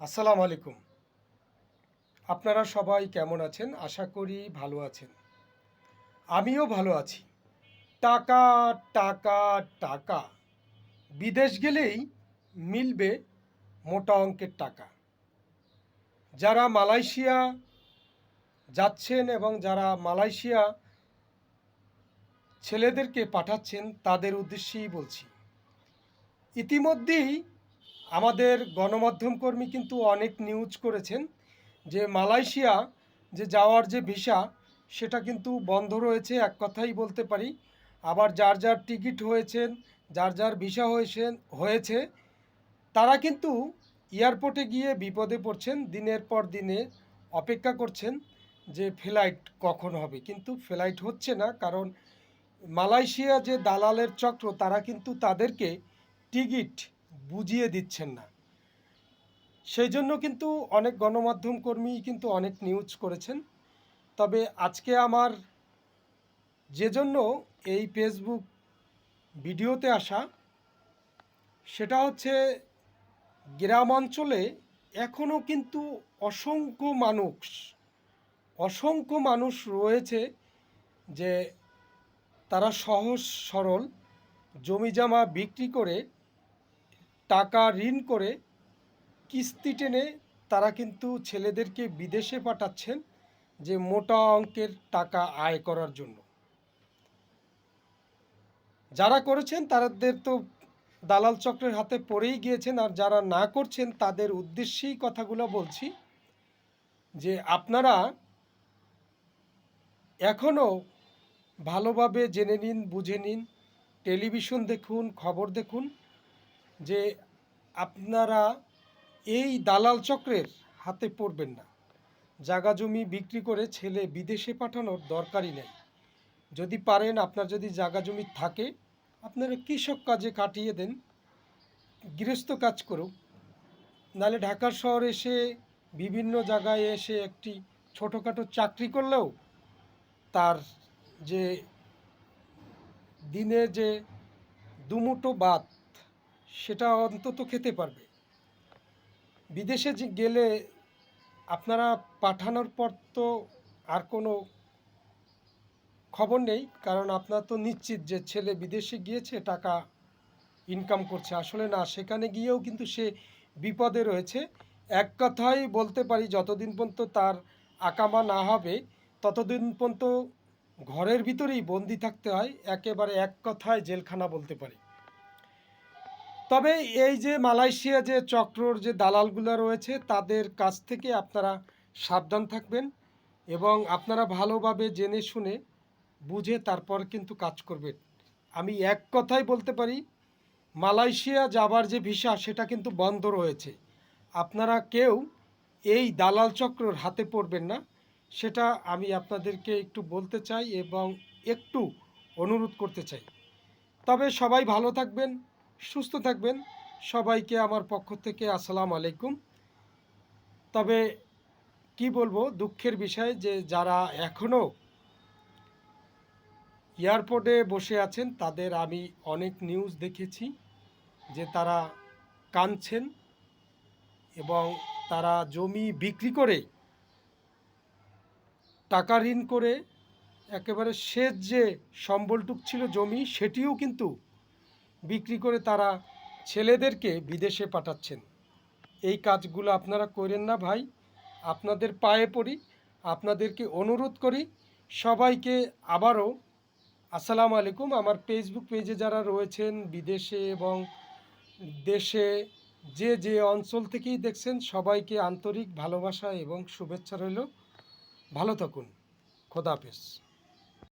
আসসালামু আলাইকুম। আপনারা সবাই কেমন আছেন? আশা করি ভালো আছেন। আমিও ভালো আছি। টাকা টাকা টাকা। বিদেশ গেলেই মিলবে মোটা অঙ্কের টাকা। যারা মালয়েশিয়া যাচ্ছেন এবং যারা মালয়েশিয়া ছেলেদেরকে পাঠাচ্ছেন, তাদের উদ্দেশ্যেই বলছি। ইতিমধ্যেই আমাদের গণমাধ্যম কর্মী কিন্তু অনেক নিউজ করেছেন যে মালয়েশিয়া যে যাওয়ার যে ভিসা সেটা কিন্তু বন্ধ রয়েছে, এক কথাই বলতে পারি। আবার যার যার টিকিট হয়েছেন, যার যার ভিসা হয়েছে হয়েছে, তারা কিন্তু এয়ারপোর্টে গিয়ে বিপদে পড়ছেন, দিনের পর দিনে অপেক্ষা করছেন যে ফ্লাইট কখন হবে। কিন্তু ফ্লাইট হচ্ছে না, কারণ মালয়েশিয়া যে দালালের চক্র, তারা কিন্তু তাদেরকে টিকিট বুঝিয়ে দিচ্ছেন না। সেই জন্য কিন্তু অনেক গণমাধ্যম কর্মী কিন্তু অনেক নিউজ করেছেন। তবে আজকে আমার যে জন্য এই ফেসবুক ভিডিওতে আসা, সেটা হচ্ছে গ্রাম অঞ্চলে এখনও কিন্তু অসংখ্য মানুষ অসংখ্য মানুষ রয়েছে যে তারা সহজ সরল জমিজমা বিক্রি করে টাকা ঋণ করে কিস্তি টেনে তারা কিন্তু ছেলেদেরকে বিদেশে পাঠাচ্ছেন যে মোটা অঙ্কের টাকা আয় করার জন্য। যারা করেছেন তাদের তো দালাল চক্রের হাতে পড়েই গিয়েছেন আর যারা না করছেন তাদের উদ্দেশ্যেই কথাগুলো বলছি যে আপনারা এখনও ভালোভাবে জেনে নিন, বুঝে নিন, টেলিভিশন দেখুন, খবর দেখুন যে আপনারা এই দালাল চক্রের হাতে পড়বেন না। জাগা জমি বিক্রি করে ছেলে বিদেশে পাঠানোর দরকারই নেই। যদি পারেন, আপনার যদি জাগা জমি থাকে, আপনারা কৃষক কাজে কাটিয়ে দেন, গৃহস্থ কাজ করুক। নাহলে ঢাকার শহর এসে বিভিন্ন জায়গায় এসে একটি ছোটোখাটো চাকরি করলেও তার যে দিনে যে দুমুটো ভাত সেটা অন্তত খেতে পারবে। বিদেশে গেলে আপনারা পাঠানোর পর তো আর কোনো খবর নেই, কারণ আপনার তো নিশ্চিত যে ছেলে বিদেশে গিয়েছে, টাকা ইনকাম করছে। আসলে না, সেখানে গিয়েও কিন্তু সে বিপদে রয়েছে। এক কথাই বলতে পারি, যতদিন পর্যন্ত তার আকামা না হবে, ততদিন পর্যন্ত ঘরের ভিতরেই বন্দি থাকতে হয়। একেবারে এক কথায় জেলখানা বলতে পারি। তবে এই যে মালয়েশিয়া যে চক্রর যে দালালগুলো রয়েছে, তাদের কাছ থেকে আপনারা সাবধান থাকবেন এবং আপনারা ভালোভাবে জেনে শুনে বুঝে তারপর কিন্তু কাজ করবেন। আমি এক কথাই বলতে পারি, মালয়েশিয়া যাবার যে ভিসা, সেটা কিন্তু বন্ধ রয়েছে। আপনারা কেউ এই দালাল চক্রর হাতে পড়বেন না, সেটা আমি আপনাদেরকে একটু বলতে চাই এবং একটু অনুরোধ করতে চাই। তবে সবাই ভালো থাকবেন সুস্থ থাকবেন। সবাইকে আমার পক্ষ থেকে আসসালাম আলাইকুম। তবে কি বলব, দুঃখের বিষয় যে যারা এখনও এয়ারপোর্টে বসে আছেন, তাদের আমি অনেক নিউজ দেখেছি যে তারা কাঁদছেন এবং তারা জমি বিক্রি করে টাকা ঋণ করে একেবারে শেষ যে সম্বলটুক ছিল জমি, সেটিও কিন্তু বিক্রি করে তারা ছেলেদেরকে বিদেশে পাঠাচ্ছেন। এই কাজগুলো আপনারা করেন না ভাই। আপনাদের পায়ে পড়ি, আপনাদেরকে অনুরোধ করি। সবাইকে আবারও আসসালামু আলাইকুম। আমার ফেসবুক পেজে যারা রয়েছেন, বিদেশে এবং দেশে, যে যে অঞ্চল থেকেই দেখছেন, সবাইকে আন্তরিক ভালোবাসা এবং শুভেচ্ছা রইল। ভালো থাকুন। খোদাহাফেজ